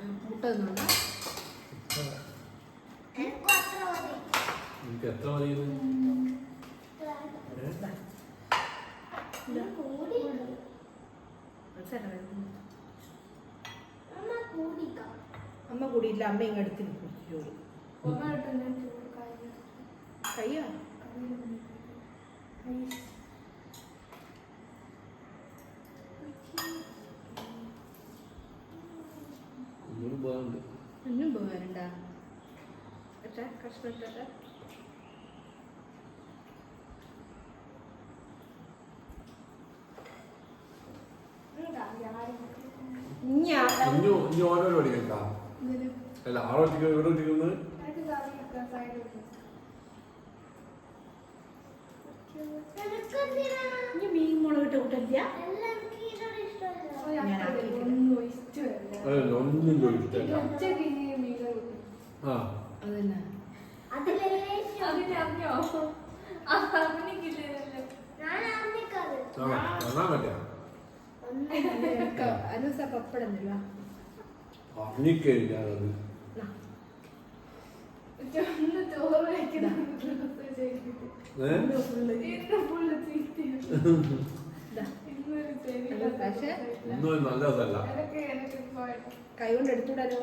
എനിക്കും മതി? എത്ര മതിയെന്ന് ഇത് കൂടി. അമ്മ കൂടിയില്ല അമ്മ ഇങ്ങ് അടുത്ത് ജോലി കയ്യാ? പോകാനുണ്ട് ഒന്നും പോകാനുണ്ടാ എട്ടാ കഷ്ണം ഇട്ടാ ഇഞ്ഞാ? ഇനി ഇനി അല്ല ആളെ ഒറ്റയ്ക്ക് ഇവിടെ ഇനി മീൻ മുളകിട്ട് കൂട്ടില്ല ഞാൻ. അതല്ല ഒന്നും ഇഷ്ടമല്ല ആ. തരുവാ പറഞ്ഞിക്കഴിഞ്ഞാൽ ഏ? പക്ഷെ ഒന്നും നല്ലതല്ല. കൈ കൊണ്ട് എടുത്തുവിടാലോ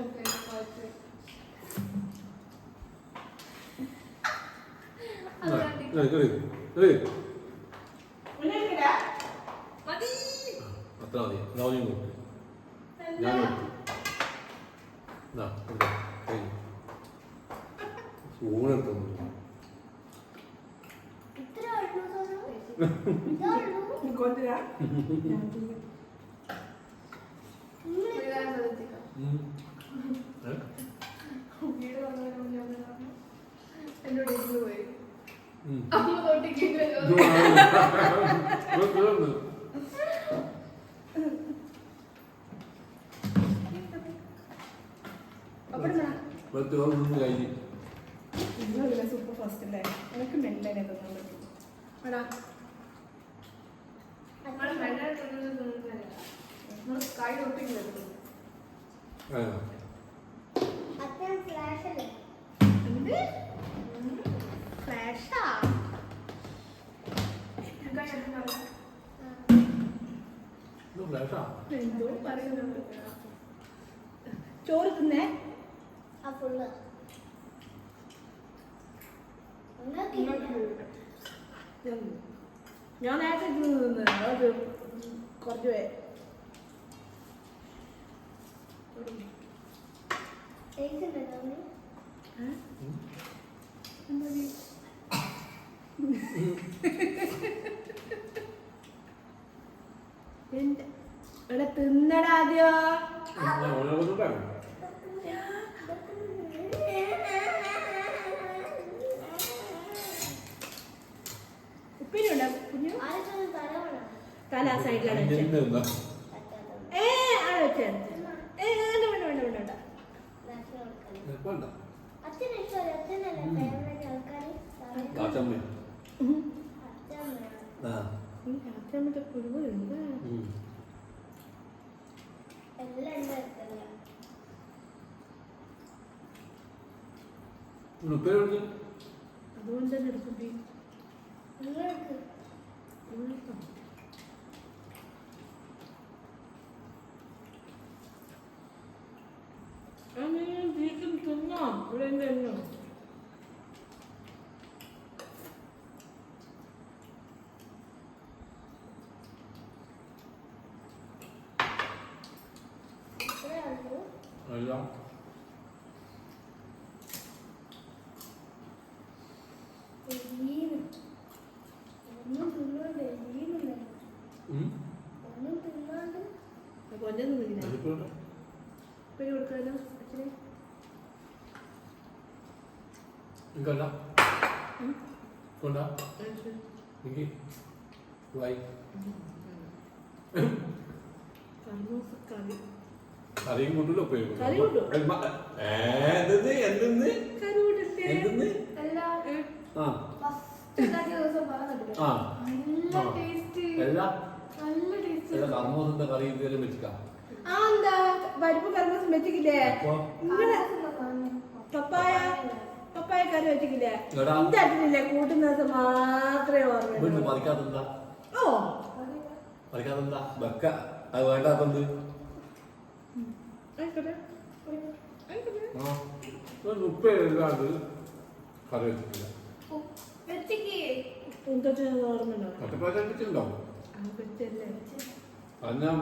അത്ര മതി. കൊടുത്തു ഞാൻ ഊണെടുത്തു ഇത്ര ഉള്ളൂ എന്നോട് ഇരുന്ന് പോയി. അമ്മ തൊട്ടിക്ക് പപ്പടം വേണം പത്ത് ഒന്ന് കഴിഞ്ഞ് സൂപ്പർ ഫാസ്റ്റ് അല്ലേ എനിക്ക് മെല്ലനെ തന്നാൻ ചോറ് തിന്നേ? ആ ഫുള്ള് ഞാൻ നേരത്തെ തിന്നു തിന്നത്. അത് കുറച്ച് പേ ഇവിടെ ഉണ്ടോ കുഞ്ഞു തല സൈഡിലാണ് ഏ ആണ് വെച്ചത് ഏ വേണ്ട വേണ്ട വേണ്ട വേണ്ട വേണ്ട ഫ്ലാഷ് കൊടുക്കണം കുഴപ്പമില്ല അച്ഛന് ഇഷ്ടമല്ല അച്ഛനല്ലേ ഫേവറേറ്റ് ആൾക്കാർ കാച്ചമ്മ അച്ഛൻ വേണം ആ രാത്രി കുരുവ് എന്താ അതുകൊണ്ട് തന്നെ എടുക്കും നിങ്ങൾക്ക് വീട്ടിൽ തിന്നോ ഇവിടെ തന്നോ ഇത്രേ ഉള്ളൂ അല്ല വീണ് ഒന്നും തിന്നോണ്ട് വീണില്ല ഉം. ഒന്നും തിന്നാണ്ട് കൊഞ്ചം തിന്നില്ല? അതിപ്പോട്ടെ. ഉപ്പേരി കൊടുക്കാലോ? അച്ഛനെ നിങ്ങക്കല്ല ఇంకి കറി. കറിയും കൊണ്ടല്ലോ ഉപ്പേരി. എന്തെന്ന്? എന്തെന്ന്? ആ. ആ. എല്ലാ? കർമ്മോസിന്റെ കറി ഇതുവരെ വെച്ചിട്ടാ? പരിപ്പ് കർമ്മസം വെച്ചിട്ടില്ലേ? പപ്പായ. പപ്പായ കറി വെച്ചിട്ടില്ലേ? എടാ. കൂട്ടുന്നത് മാത്രമേ ഓർമ്മയുള്ളൂ. ഓ. വെക്ക. അത് കറി വെച്ചിട്ടില്ല.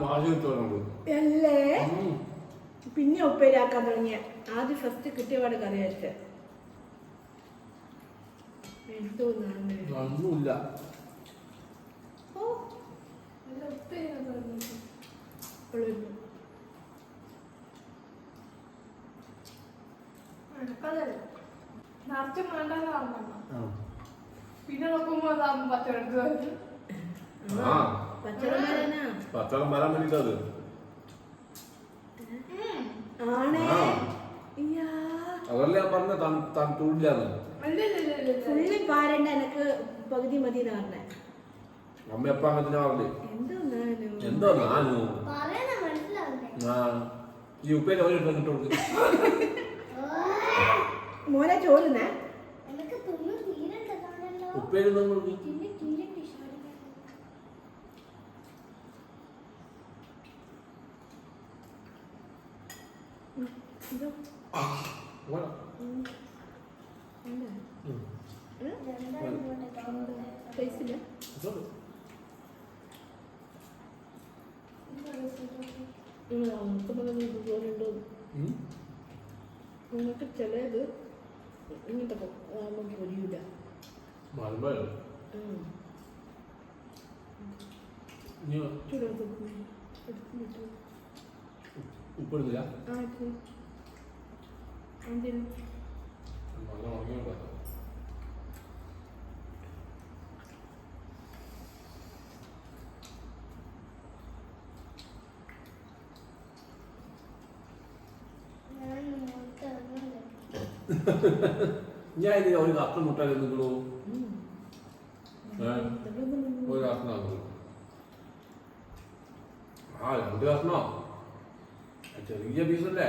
വാശി അല്ലേ? പിന്നെ ഉപ്പേരാക്കാൻ തുടങ്ങിയ. ആദ്യം ഫസ്റ്റ് കിട്ടിയപാട് കറി വെച്ച എന്തോ നാളെ ഒന്നുമില്ല ഓ നല്ല ഉപ്പേരി തോന്നുന്നു ഒളിരുന്നു. അതല്ല നിറച്ചും വേണ്ടെന്ന് പറഞ്ഞോ ആ. പിന്നെ നോക്കുമ്പോ പച്ചളം പച്ചവെള്ളം വരാൻ വേണ്ടിട്ടത്. അതല്ല പറഞ്ഞ തണുപ്പില്ലാന്ന് ഫുള്ളി പാരണ്ട എനക്ക് പകുതി മതി എന്ന് പറഞ്ഞേ. അമ്മ എപ്പ അങ്ങനെ പറഞ്ഞേ എന്തോ നാനു ഈ ഉപ്പേരി ഒരു കൊടുക്കും. മോനെ തീരണ്ടതാണല്ലോ ഉപ്പേരി ഒന്നും കൊടുക്കും തിന്നി തീരണ്ട് ഇഷ്ടം ഇതോ വേണം. എന്താ? ഉം. ഏ? എന്താ ഇങ്ങോട്ട് നിങ്ങൾക്ക് ചിലത് ഇങ്ങനത്തെ നമുക്ക് ഉപ്പിടുന്നില്ല ആ ഞാൻ ഇതിന് ഒരു കത്ത് മുട്ടാൻ. ഏ? ഒരു കഷ്ണം ആ രണ്ട് കഷ്ണോ ചെറിയ പീസല്ലേ?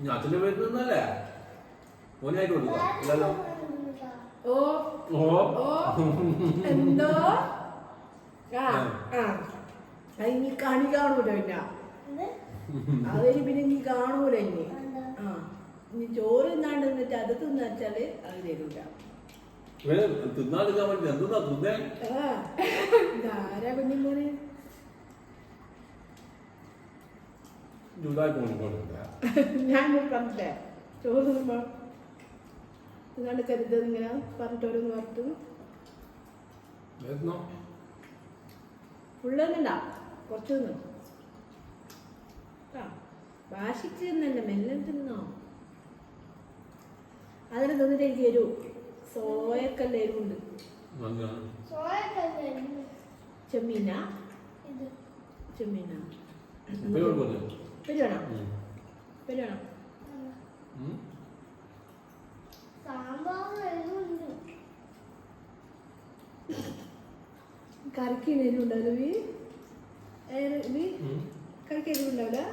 ഞാൻ അച്ഛന്റെ പേര് നിന്നല്ലേ മോനായിട്ട് കൊടുക്കാം ഓ. ഓ. ഓ. എന്തോ? ആ ആ. അത് ഇനി കണി കാണൂല പിന്നെ. അതിന് പിന്നെ ഇനി കാണൂല ഇനി? ആ ഇനി ചോറ് തിന്നാണ്ട് നിന്നിട്ട് അത് തിന്നച്ചാൽ അത് തരൂല. വേണ്ടി തിന്നേ? കുഞ്ഞുമോനെ ഞാൻ പറഞ്ഞില്ലേ ചോറ് തിന്നുമ്പോ തിന്നാണ്ട് കരുതത് ഇങ്ങനെ പറഞ്ഞിട്ട് ഓരോന്ന് പറഞ്ഞു വരുന്നോ? ഫുള്ള് തിന്നണ്ട കുറച്ച് തിന്നു വാശിച്ച് തിന്നല്ല മെല്ലെ തിന്നോ. അതിന് തിന്നിട്ട് എനിക്ക് എരു സോയക്കല്ല എരുവുണ്ട്. ചെമ്മീന? ഇത്. ചെമ്മീന? പെരുവണം പെരുവണം. കറിക്ക് എരിവുണ്ടാവില്ല എരിവുണ്ടാവില്ല